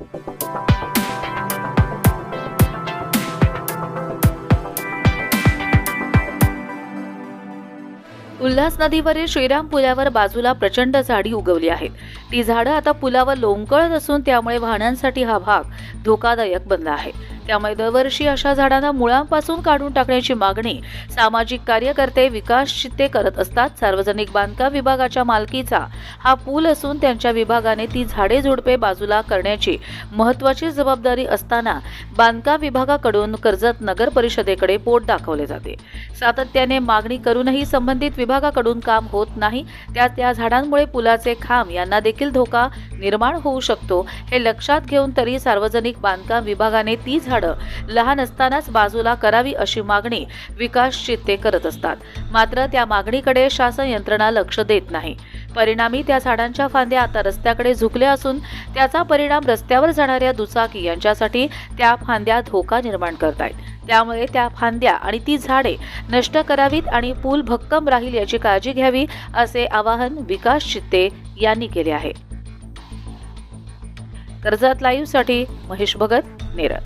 उल्हास नदीवरील श्रीराम पुलावर बाजूला प्रचंड झाडी उगवली आहेत. ती झाडं आता पुलावर लोंबकळत असून त्यामुळे वाहनांसाठी हा भाग धोकादायक बनला आहे. त्यामुळे दरवर्षी अशा झाडांना मुळांपासून काढून टाकण्याची मागणी सामाजिक कार्यकर्ते विकास चित्ते करत असतात. सार्वजनिक बांधकाम विभागाच्या मालकीचा हा पूल असून त्यांच्या विभागाने ती झाडे झुडपे बाजूला करण्याची महत्वाची जबाबदारी असताना बांधकाम विभागाकडून कर्जत नगर परिषदेकडे पोट दाखवले जाते. सातत्याने मागणी करूनही संबंधित विभागाकडून काम होत नाही. त्यात त्या झाडांमुळे पुलाचे खांब यांना देखील धोका निर्माण होऊ शकतो. हे लक्षात घेऊन तरी सार्वजनिक बांधकाम विभागाने ती झाड लहान असतानाच बाजूला करावी अशी मागणी विकास चित्ते करत असतात. मात्र त्या मागणीकडे शासन यंत्रणा लक्ष देत नाही. परिणामी त्या झाडांच्या फांद्या आता रस्त्याकडे झुकल्या असून त्याचा परिणाम रस्त्यावर जाणाऱ्या दुचाकी यांच्यासाठी त्या फांद्या धोका निर्माण करतायत. त्यामुळे त्या फांद्या आणि ती झाडे नष्ट करावीत आणि पूल भक्कम राहील याची काळजी घ्यावी असे आवाहन विकास चित्ते यांनी केले आहे. कर्जत लाईव्हसाठी महेश भगत नेरळ